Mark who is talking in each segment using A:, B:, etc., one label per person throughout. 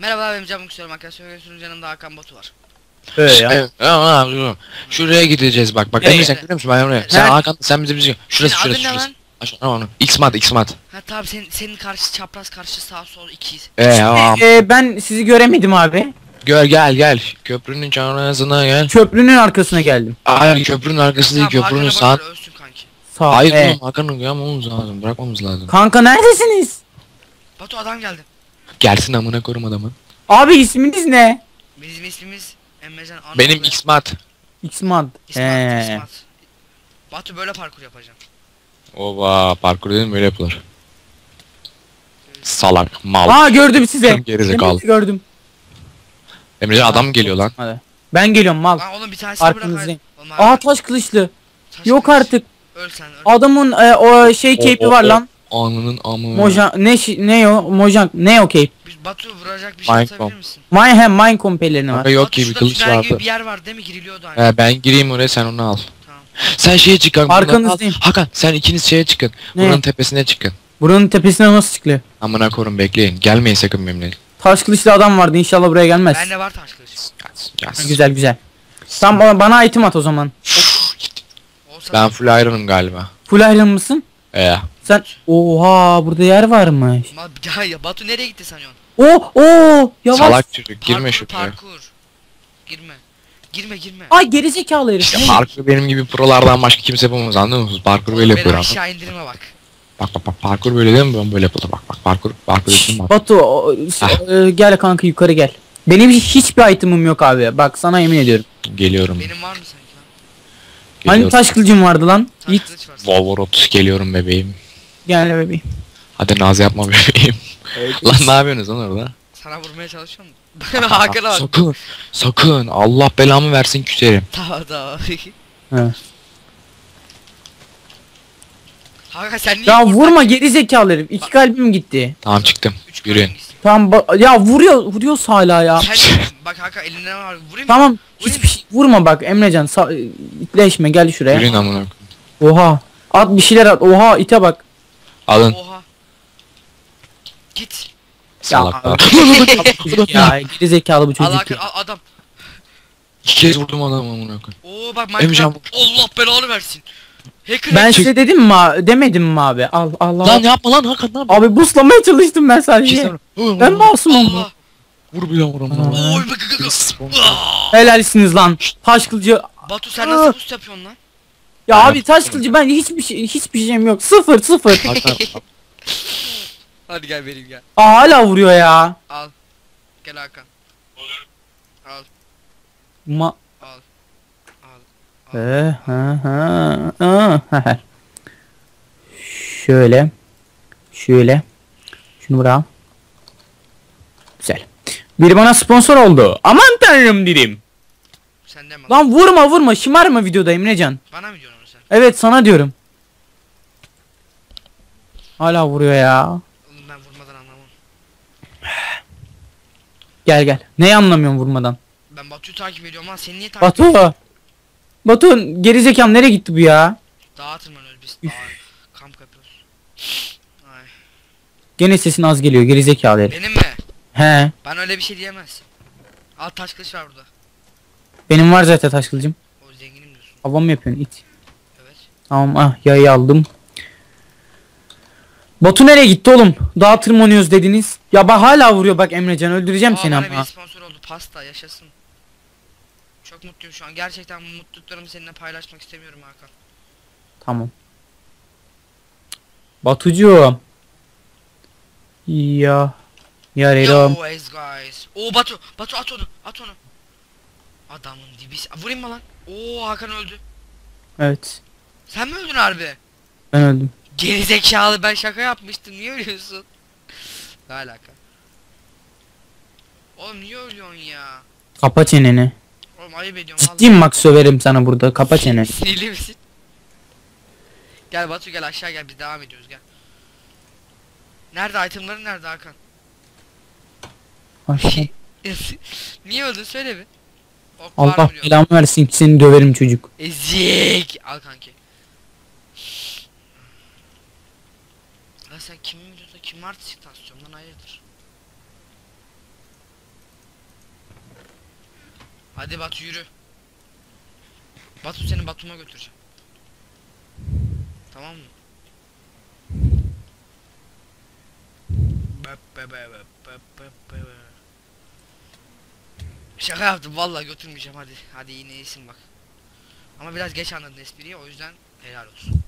A: Merhaba benim canım istiyorum arkadaşlar. Bugün yanımda Hakan Batu var.
B: Öyle ya.
C: Evet, ama abi, şuraya gideceğiz bak bak? Emre sen görüyor musun ben oraya sen? Hakan sen bizi bizi şurası
A: Senin
C: şurası
A: adın ne
C: şurası
A: lan?
C: Aşağı onu X-Mat X-Mat
A: Ha tamam senin, senin karşı çapraz karşı sağ sol ikiyiz.
C: Ee tamam
B: Ee, ben sizi göremedim abi.
C: gel gel gel köprünün çanağına gel
B: Köprünün arkasına geldim.
C: Hayır köprünün arkası değil
A: Tamam,
C: köprünün sağ
A: bakar, ölsün kanki.
B: Sağ.
C: Hayır
B: Ee,
C: oğlum Hakan'ın uyamamız lazım bırakmamız lazım
B: Kanka neredesiniz?
A: Batu adam geldi.
C: Gelsin amına korum adamı
B: Abi isminiz ne?
A: Bizim ismimiz Emrecan Anadolu.
C: Benim X-Mat
B: Ee,
A: İsmat. Batu böyle parkur yapacağım.
C: Ova parkur dedim böyle yapılır Salak mal
B: Aa gördüm size.
C: Gerizekalı.
B: Demin gördüm.
C: Emrecan adam geliyor lan
B: Hadi. Ben geliyorum mal.
A: Lan oğlum bir tanesini bırak
B: Arkanızdayım.
A: hayır. Oğlum,
B: Aa taş kılıçlı.
A: Taş
B: Yok
A: kılıç.
B: artık.
A: Öl sen öl.
B: Adamın e, o şey
C: o-
B: var
C: o-
B: lan.
C: Anının amı
B: Mojan ne şi- ne o? Mojan ne o cape?
A: Bir Batu vuracak bir şey atabilir misin?
B: Mine hem mine kompellerini var.
C: Kanka yok
A: Batu,
C: ki bir
A: şurada
C: kılıç
A: tünel
C: vardı
A: bir yer var değil mi? Giriliyordu hani.
C: He ben gireyim oraya sen onu al
A: Tamam.
C: Sen şeye çık kanka. buradan
B: Arkanızdayım.
C: al. Hakan sen ikiniz şeye çıkın.
B: Ne?
C: Buranın tepesine çıkın.
B: Buranın tepesine nasıl çıkılıyor?
C: Amına korun bekleyin. Gelmeyin sakın benimle.
B: Taş kılıçlı adam vardı inşallah buraya gelmez.
A: Bende var taş kılıç.
C: Gelsin,
B: Ha,
C: gelsin.
B: Güzel güzel. Tam bana, bana item at o zaman.
A: Olsa
C: Ben full iron'ım galiba.
B: Full iron mısın?
C: Ee.
B: Sen oha burada yer varmış.
A: Ma- ya, ya Batu nereye gitti sanıyorsun?
B: Oo oo yavaş.
C: Salak çocuk girme
A: Parkur,
C: şuraya.
A: Parkur. Girme. Girme girme.
B: Ay gerizekalı herif.
C: İşte parkur benim gibi prolardan başka kimse yapamaz anlıyor musunuz? Parkur böyle yapıyor ama.
A: aşağı indirme bak.
C: Bak bak bak parkur böyle değil mi? Ben böyle yapılır bak bak parkur parkur için bak.
B: Batu o-
C: Ah.
B: e, gel kanka yukarı gel. Benim hiçbir itemim yok abi. Bak sana yemin ediyorum.
C: Geliyorum.
A: Benim var mı sanki lan?
B: Hani
C: Geliyorum.
B: taş kılıcım vardı lan.
A: Taş
B: Git
A: kılıç var.
C: Volvo 30 geliyorum bebeğim.
B: Gel bebeğim.
C: Hadi naz yapma bebeğim. Lan ne yapıyorsunuz lan orada?
A: Sana vurmaya çalışıyorum. Hakan'a bak.
C: Sakın. Sakın. Allah belamı versin küserim.
A: Tamam tamam.
B: He.
A: Hakan sen niye
B: Ya vurma gerizekalı herif. İki kalbim gitti.
C: Tamam çıktım.
A: Üç
C: Yürüyün.
B: Tamam ba- ya vuruyor vuruyorsa hala ya.
A: Sen bak Hakan elinde ne var? Vurayım mı?
B: Tamam
A: Vurayım
B: hiçbir şey vurma bak Emrecan sa- itleşme gel şuraya.
C: Yürüyün amına. koyayım.
B: Oha at bir şeyler at. Oha ite bak.
C: Alın.
A: Oha. Git.
C: Salaklar.
B: ya gerizekalı bu
A: Al
B: çocuk.
A: Hakan
B: ya.
A: adam.
C: İki kez vurdum adamı amına koyayım.
A: Oo bak
C: Emrecan
A: Minecraft. Allah belanı versin. Hacker
B: Ben size dedim mi abi- demedim mi abi? Al Allah.
C: Lan yapma lan Hakan lan.
B: Abi buslamaya çalıştım ben sadece.
C: Lan.
B: Ben masumum.
A: Allah.
C: Vur bir lan vur amına. koyayım.
A: Oy bak bak bak.
B: Lan. Taş kılıcı.
A: Batu sen nasıl boost yapıyorsun lan?
B: Ya
C: Ben
B: abi taş kılıcı ben hiçbir şey hiçbir şeyim yok. Sıfır sıfır.
C: Hakan
A: Hadi gel vereyim gel.
B: Aa hala vuruyor ya.
A: Al. Gel Hakan. Al.
B: Ma
A: Al. Al.
B: Ee, ha, ha, ha, ha. Şöyle. Şöyle. Şunu bırak. Güzel. Biri bana sponsor oldu. Aman tanrım dedim.
A: Sen deme lan.
B: Lan vurma vurma şımarma videoda Emrecan.
A: Bana mı diyorsun?
B: Evet sana diyorum. Hala vuruyor ya.
A: Oğlum ben vurmadan anlamam.
B: Gel gel. Neyi anlamıyorum vurmadan?
A: Ben Batu'yu takip ediyorum lan. Seni niye takip
B: Batu. Batu gerizekalı nereye gitti bu ya?
A: Dağa tırmanıyoruz biz.
B: Üf.
A: Dağa. Kamp yapıyoruz. Ay.
B: Gene sesin az geliyor gerizekalı herif.
A: Benim mi?
B: He.
A: Ben öyle bir şey diyemez. Al taş kılıç var burada.
B: Benim var zaten taş kılıcım.
A: O zenginim diyorsun.
B: Hava mı yapıyorsun it? Tamam ah yayı aldım. Batu nereye gitti oğlum? Dağa tırmanıyoruz dediniz. Ya bak hala vuruyor bak Emrecan öldüreceğim
A: Aa,
B: seni
A: bana
B: ama.
A: bir sponsor oldu. Pasta yaşasın. Çok mutluyum şu an. Gerçekten bu mutluluklarımı seninle paylaşmak istemiyorum Hakan.
B: Tamam. Batucuğum. Ya. Yarıyorum.
A: Yo guys. Oo Batu. Batu at onu. At onu. Adamın dibi. Vurayım mı lan? Oo Hakan öldü.
B: Evet.
A: Sen mi öldün harbi?
B: Ben öldüm.
A: Gerizekalı ben şaka yapmıştım. Niye ölüyorsun? Ne alaka? Oğlum niye ölüyorsun ya?
B: Kapa çeneni.
A: Oğlum ayıp ediyorum.
B: Ciddiyim bak söverim sana burada. Kapa çeneni.
A: Sinirli misin? Gel Batu gel aşağı gel biz devam ediyoruz gel. Nerede itemların nerede Hakan?
B: Aşağı.
A: Niye öldün söyle bir. Ok
B: Allah belamı versin ki seni döverim çocuk.
A: Ezik. Al kanki. Sen kimin videoda kim artistik tasyon lan? Hadi Batu yürü. Batu seni Batum'a götüreceğim. Tamam mı? Şaka yaptım vallahi götürmeyeceğim hadi. Hadi yine iyisin bak. Ama biraz geç anladın espriyi o yüzden helal olsun.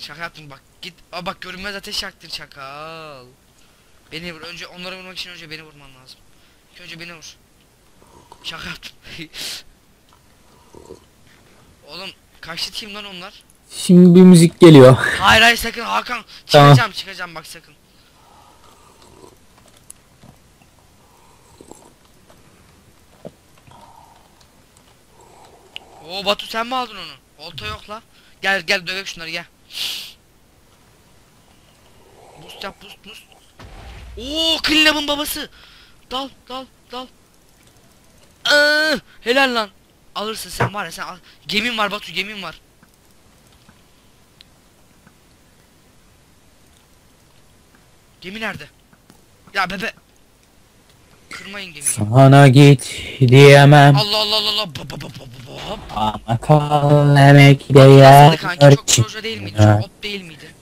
A: Şaka yaptım bak git. Aa bak görünmez ateş yaktın çakal. Beni vur. Önce onları vurmak için önce beni vurman lazım. İlk önce beni vur. Şaka yaptım. Oğlum kaçtı team lan onlar?
B: Şimdi bir müzik geliyor.
A: Hayır hayır sakın Hakan.
B: Tamam.
A: Çıkacağım çıkacağım bak sakın. Oo Batu sen mi aldın onu? Olta yok la. Gel gel dövek şunları gel. Boost yap boost boost. Oo Cleanup'ın babası. Dal dal dal. Aa, helal lan. Alırsın sen var ya sen al. Gemin var Batu gemin var. Gemi nerede? Ya bebe. Kırmayın gemiyi.
B: Sana git diyemem.
A: Allah Allah Allah Allah. Ba, ba, ba, ba, ba.
B: Ama kal emek değer.
A: kanki çok proje değil miydi? Çok op değil miydi?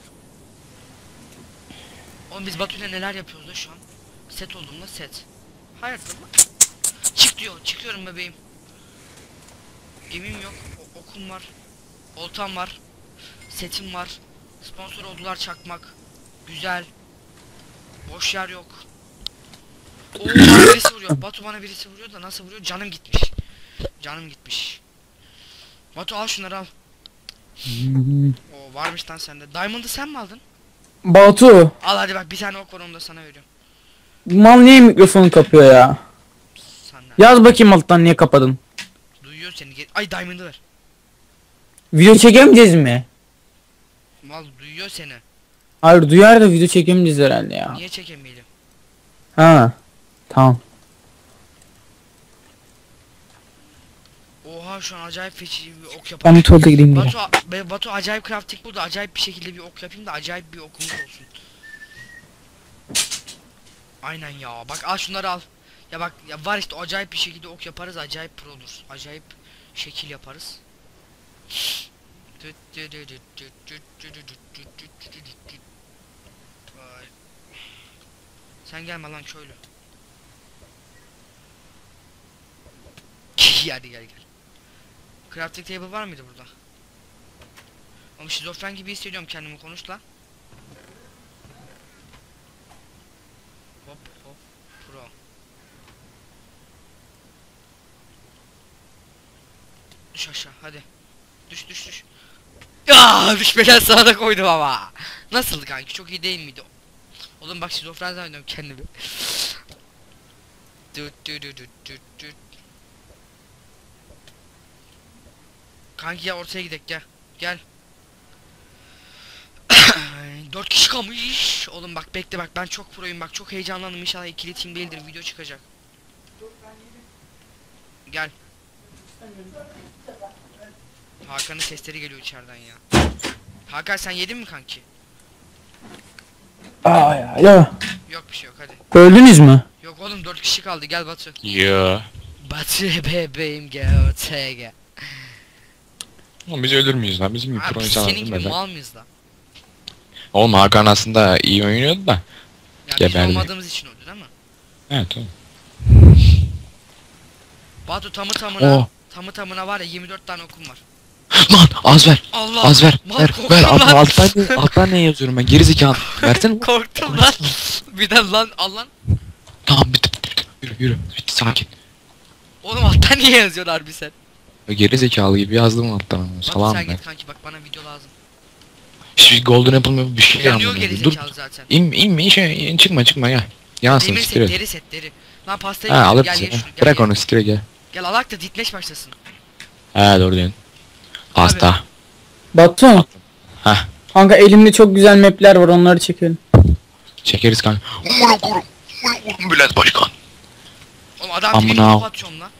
A: Oğlum biz Batu'yla neler yapıyoruz da şu an? Set olduğumda set. Lan? Çık diyor. Çıkıyorum bebeğim. Gemim yok. o- okum var. Oltam var. Setim var. Sponsor oldular çakmak. Güzel. Boş yer yok. Oo bana birisi vuruyor. Batu bana birisi vuruyor da nasıl vuruyor? Canım gitmiş. Canım gitmiş. Batu al şunları al. O varmış lan sende. Diamond'ı sen mi aldın?
B: Batu.
A: Al hadi bak bir tane ok var onu da sana veriyorum.
B: Mal niye mikrofonu kapıyor ya? Yaz bakayım alttan niye kapadın?
A: Duyuyor seni. Ge- Ay Diamond'ı ver.
B: Video çekemeyeceğiz mi?
A: Mal duyuyor seni.
B: Hayır duyar da video çekemeyeceğiz herhalde ya.
A: Niye çekemeyelim?
B: Ha. Tamam.
A: Oha şu an acayip feci bir ok
B: Ben
A: yapar.
B: bir tuvalete gideyim.
A: Batu, be- Batu acayip crafting buldu. Acayip bir şekilde bir ok yapayım da acayip bir okumuz olsun. Aynen ya. Bak al şunları al. Ya bak ya var işte acayip bir şekilde ok yaparız. Acayip pro olur. Acayip şekil yaparız. Sen gelme lan köylü. Hadi gel gel. Crafting table var mıydı burada? Oğlum şizofren gibi hissediyorum kendimi konuş lan. Hop hop pro. Düş aşağı hadi. Düş düş düş. Ya düşmeden sana da koydum ama. Nasıldı kanki çok iyi değil miydi? Oğlum bak şizofren zannediyorum kendimi. Düt düt düt düt düt düt. Kanki ya ortaya gidek gel. Gel. Dört kişi kalmış. Oğlum bak bekle bak ben çok proyum bak çok heyecanlandım inşallah ikili team değildir video çıkacak. Gel. Hakan'ın sesleri geliyor içeriden ya. Hakan sen yedin mi kanki?
B: Ay, alo.
A: Yok bir şey yok hadi.
B: Öldünüz mü?
A: Yok oğlum dört kişi kaldı gel Batu.
C: Ya.
A: Batu bebeğim gel ortaya gel.
C: Oğlum biz ölür müyüz lan? Bizim gibi
A: Abi
C: pro
A: biz
C: insanlar
A: senin gibi
C: ölmez lan.
A: mal mıyız da?
C: Oğlum Hakan aslında iyi oynuyordu da.
A: Yani biz
C: Geberdi.
A: olmadığımız için öldü değil mi?
C: Evet oğlum.
A: Batu tamı tamına
C: Oh.
A: tamı tamına var ya 24 tane okum var.
C: Lan az ver.
A: Allah!
C: Az ver.
A: Mal
C: Ver.
A: korktum
C: Ver.
A: lan.
C: Alttan, ne, alttan ne yazıyorum ben? Geri zekalı. Versene.
A: Korktum lan. Bir de lan al lan.
C: Tamam bitti bitti bitti. Yürü yürü. Bitti sakin.
A: Oğlum alttan niye yazıyorsun harbi sen?
C: Geri zekalı gibi yazdım alttan. ama.
A: Batu
C: Salam
A: sen
C: ben.
A: git kanki bak bana video lazım.
C: Şu golden apple mı bir şey
A: Yanıyor geri
C: Dur.
A: zekalı zaten.
C: İn in in şey çıkma çıkma ya. Yansın
A: Demir
C: siktir
A: set,
C: et.
A: deri set, deri. Lan pastayı
C: Ha alır
A: gel
C: mısın?
A: ye şunu. Gel,
C: Bırak
A: ye.
C: onu siktir gel.
A: Gel alak da ditleş başlasın.
C: He doğru diyorsun. Hasta.
B: Batu.
C: Hah.
B: Kanka elimde çok güzel mapler var onları çekelim.
C: Çekeriz kanka. Umuru kurum. Bülent Başkan.
A: Oğlum adam
C: Amına
A: top atıyorum lan.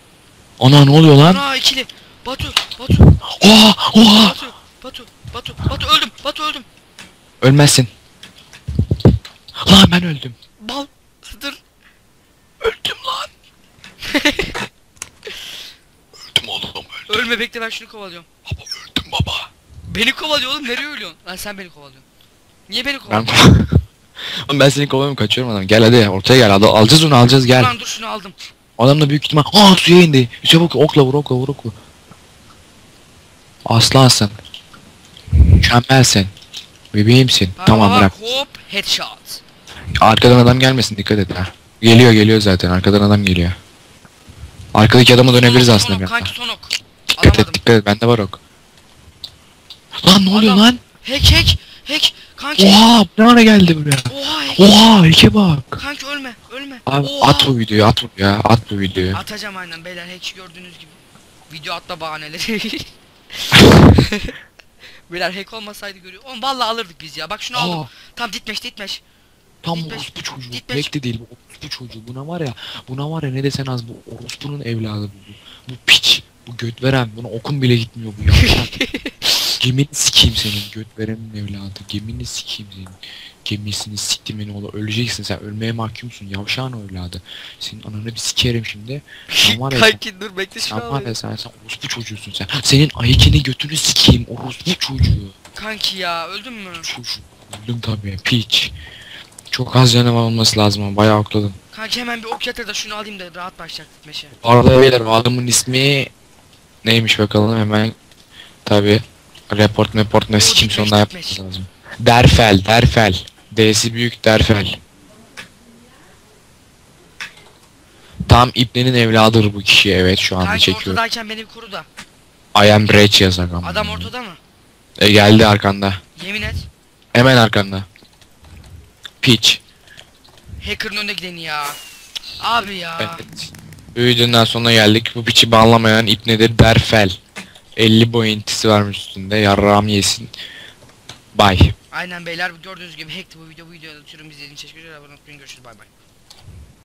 C: Ana ne oluyor lan?
A: Ana ikili. Batu, Batu,
C: Oha oha.
A: Batu, Batu, Batu, Batu öldüm, Batu öldüm.
C: Ölmezsin. Lan ben öldüm.
A: Bal, dur.
C: Öldüm lan.
A: ölme bekle ben şunu kovalıyorum.
C: Baba öldüm baba.
A: Beni kovalıyor oğlum nereye ölüyorsun? Lan sen beni kovalıyorsun. Niye beni
C: Ben
A: kovalıyorsun?
C: Oğlum ben seni kovalıyorum kaçıyorum adam. Gel hadi ortaya gel. Al- alacağız onu alacağız gel.
A: Lan dur şunu aldım.
C: Adam da büyük ihtimal aa suya indi. Çabuk okla vur okla vur okla. Aslansın. Mükemmelsin. Bebeğimsin.
A: Bak,
C: tamam
A: bak,
C: bırak.
A: Hop headshot.
C: Arkadan adam gelmesin dikkat et ha. Geliyor geliyor zaten arkadan adam geliyor. Arkadaki adama dönebiliriz
A: Son ok,
C: aslında
A: son
C: bir.
A: Kanki son ok.
C: Dikkat et
A: Alamadım.
C: dikkat et bende var ok. Lan ne oluyor
A: Adam-
C: lan?
A: Hack hack hack. Kanki.
C: Oha ne ara geldi buraya?
A: Oha hack.
C: Oha Eke bak.
A: Kanki ölme ölme.
C: Abi
A: Oha.
C: at bu videoyu at bu ya at bu videoyu.
A: Atacağım aynen beyler hack gördüğünüz gibi. Video atla bahaneleri. beyler hack olmasaydı görüyor. Oğlum vallahi alırdık biz ya. Bak şunu aldım.
C: Aa,
A: Tam ditmeş ditmeş.
C: tam
A: Gitme.
C: orospu çocuğu.
A: Gitme.
C: Bekle değil bu orospu çocuğu. Buna var ya buna var ya ne desen az bu orospunun evladı bu. Bu, bu piç. Bu göt veren. Buna okun bile gitmiyor bu. Gemini sikeyim senin göt verenin evladı. Gemini sikeyim senin. Gemisini siktimin oğlu. Öleceksin sen. Ölmeye mahkumsun. Yavşağın evladı. Senin ananı bir sikerim şimdi. Sen var ya sen,
A: Kanki dur bekle şunu
C: sen var ya sen, sen orospu çocuğusun sen. Senin ayıkini götünü sikeyim. Orospu çocuğu.
A: Kanki ya öldün mü?
C: Çocuk. Öldüm tabii. Piç. Çok az canım olması lazım ama bayağı okladım.
A: Kanki hemen bir ok yatır da şunu alayım da rahat başlayacak meşe.
C: Bu arada beyler adamın ismi neymiş bakalım hemen tabi report report ne
A: O
C: sikim
A: gitmiş,
C: sonunda
A: gitmiş.
C: yapmamız lazım. Derfel, Derfel. D'si büyük Derfel. Tam İbne'nin evladıdır bu kişi evet şu anda çekiyor.
A: ortadayken beni bir koru da.
C: I am Breach yazak ama.
A: Adam ortada mı?
C: E geldi arkanda.
A: Yemin et.
C: Hemen arkanda. Piç.
A: Hacker'ın önüne gideni ya. Abi ya.
C: Evet. Videonun sonuna geldik. Bu piçi banlamayan ip nedir? Derfel. 50 boy intisi varmış üstünde. Yarrağım yesin. Bye.
A: Aynen beyler gördüğünüz gibi hackti bu video. Bu videoda tutuyorum izlediğiniz için teşekkür ederim. Abone olmayı. Görüşürüz bay bay.